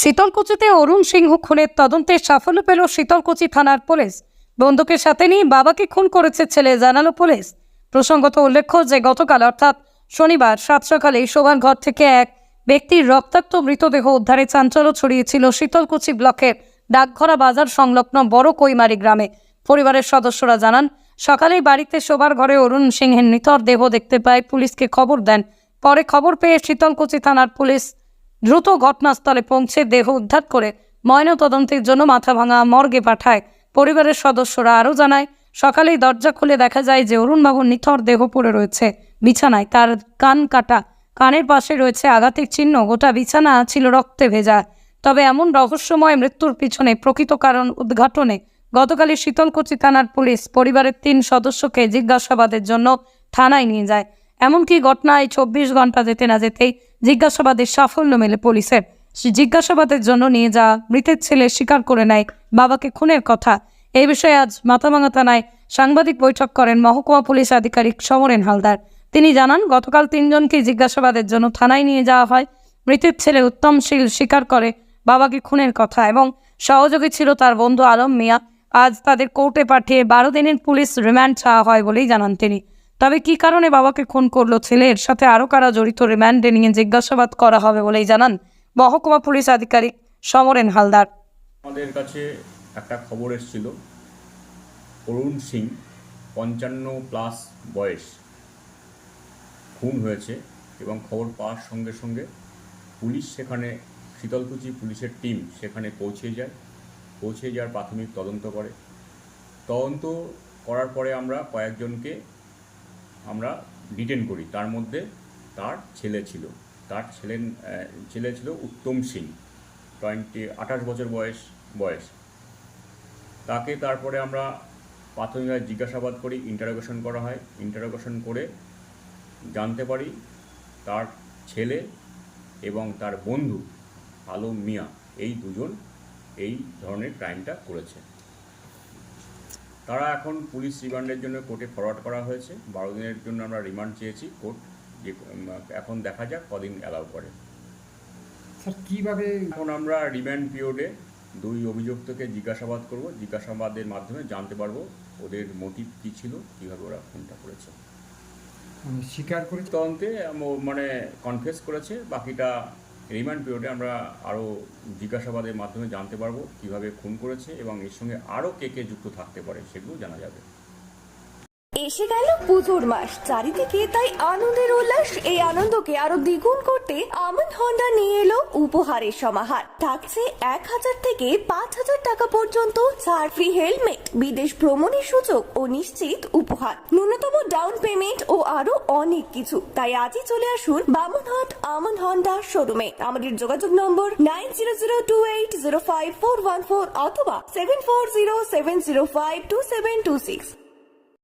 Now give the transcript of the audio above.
শীতলকুচিতে অরুণ সিংহ খুনের তদন্তে সাফল্য পেল শীতলকুচি থানার পুলিশ। বন্দুকের সাথে নিয়ে বাবাকে খুন করেছে ছেলে জানালো পুলিশ। প্রসঙ্গত উল্লেখ্য যে গতকাল, অর্থাৎ শনিবার সাত সকালে শোভার ঘর থেকে এক ব্যক্তির রক্তাক্ত মৃতদেহ উদ্ধারে চাঞ্চল্য ছড়িয়েছিল শীতলকুচি ব্লকের ডাকঘরা বাজার সংলগ্ন বড় কৈমারি গ্রামে। পরিবারের সদস্যরা জানান, সকালেই বাড়িতে শোবার ঘরে অরুণ সিংহের নিথর দেহ দেখতে পায়। পুলিশকে খবর দেন। পরে খবর পেয়ে শীতলকুচি থানার পুলিশ দ্রুত ঘটনাস্থলে পৌঁছে দেহ উদ্ধার করে ময়নাতদন্তের জন্য মাথাভাঙা মর্গে পাঠায় পরিবারের সদস্যরা। আরও জানায়, সকালেই দরজা খুলে দেখা যায় যে অরুণবাবুর নিথর দেহ পড়ে রয়েছে বিছানায়। তার কান কাটা, কানের পাশে রয়েছে আঘাতের চিহ্ন, গোটা বিছানা ছিল রক্তে ভেজা। তবে এমন রহস্যময় মৃত্যুর পিছনে প্রকৃত কারণ উদ্ঘাটনে গতকালই শীতলকুচি থানার পুলিশ পরিবারের তিন সদস্যকে জিজ্ঞাসাবাদের জন্য থানায় নিয়ে যায়। এমনকি ঘটনায় চব্বিশ ঘণ্টা যেতে না যেতেই জিজ্ঞাসাবাদের সাফল্য মেলে পুলিশের জিজ্ঞাসাবাদের জন্য নিয়ে যাওয়া মৃতের ছেলে স্বীকার করে নেয় বাবাকে খুনের কথা। এই বিষয়ে আজ মাথাভাঙা থানায় সাংবাদিক বৈঠক করেন মহকুমা পুলিশ আধিকারিক সমরেন হালদার। তিনি জানান, গতকাল তিনজনকে জিজ্ঞাসাবাদের জন্য থানায় নিয়ে যাওয়া হয়। মৃতের ছেলে উত্তমশীল স্বীকার করে বাবাকে খুনের কথা এবং সহযোগী ছিল তার বন্ধু আলম মিয়া। আজ তাদের কোর্টে পাঠিয়ে বারো দিনের পুলিশ রিমান্ড চাওয়া হয় বলেই জানান তিনি। তবে কি কারণে বাবাকে খুন করল ছেলের সাথে আরও কারা জড়িত? রিমান্ডে নিয়ে জিজ্ঞাসাবাদ করা হবে বলেই জানান মহকুমা পুলিশ আধিকারিক সমরেন হালদার। আমাদের কাছে একটা খবর এসেছিল। অরুণ সিং, পঞ্চান্ন প্লাস বয়স, খুন হয়েছে এবং খবর পাওয়ার সঙ্গে সঙ্গে পুলিশ সেখানে, শীতলকুচি পুলিশের টিম সেখানে পৌঁছে যায়। পৌঁছে যাওয়ার প্রাথমিক তদন্ত করে। তদন্ত করার পরে আমরা কয়েকজনকে আমরা ডিটেন করি। তার মধ্যে তার ছেলে ছিল। তার ছেলে ছেলে ছিল উত্তম সিং টোয়েন্টি আঠাশ বছর বয়স বয়স। তাকে তারপরে আমরা প্রাথমিকভাবে জিজ্ঞাসাবাদ করি ইন্টারোগেশন করা হয়। ইন্টারোগেশন করে জানতে পারি তার ছেলে এবং তার বন্ধু আলম মিয়া, এই দুজন এই ধরনের ক্রাইমটা করেছে। তারা এখন পুলিশ রিমান্ডের জন্য কোর্টে ফরওয়ার্ড করা হয়েছে। বারো দিনের জন্য আমরা রিমান্ড চেয়েছি কোর্ট যে এখন দেখা যাক কদিন অ্যালাউ করে। স্যার কীভাবে? এখন আমরা রিমান্ড পিরিয়ডে দুই অভিযুক্তকে জিজ্ঞাসাবাদ করব। জিজ্ঞাসাবাদের মাধ্যমে জানতে পারব ওদের মোটিভ কী ছিল কীভাবে ওরা ফোনটা করেছে। স্বীকার করে। তদন্তে মানে কনফেস করেছে। বাকিটা রিমান্ড পিরিয়ডে আমরা আরও জিজ্ঞাসাবাদের মাধ্যমে জানতে পারব কীভাবে খুন করেছে এবং এর সঙ্গে আরও কে কে যুক্ত থাকতে পারে সেগুলো জানা যাবে। এসে গেল পুজোর মাস। চারিদিকে তাই আনন্দের উল্লাস। এই আনন্দকে আরও দ্বিগুণ করতে আমন হন্ডা নিয়ে এলো উপহারের সমাহার। থাকছে এক হাজার থেকে পাঁচ হাজার টাকা পর্যন্ত ছাড় ফ্রি হেলমেট, বিদেশ ভ্রমণের সুযোগ ও নিশ্চিত উপহার। ন্যূনতম ডাউন পেমেন্ট ও আরও অনেক কিছু। তাই আজই চলে আসুন বামনহাট আমন হন্ডা শোরুমে। আমাদের যোগাযোগ নম্বর nine zero zero two eight zero five four one four অথবা seven four zero seven zero five two seven two six.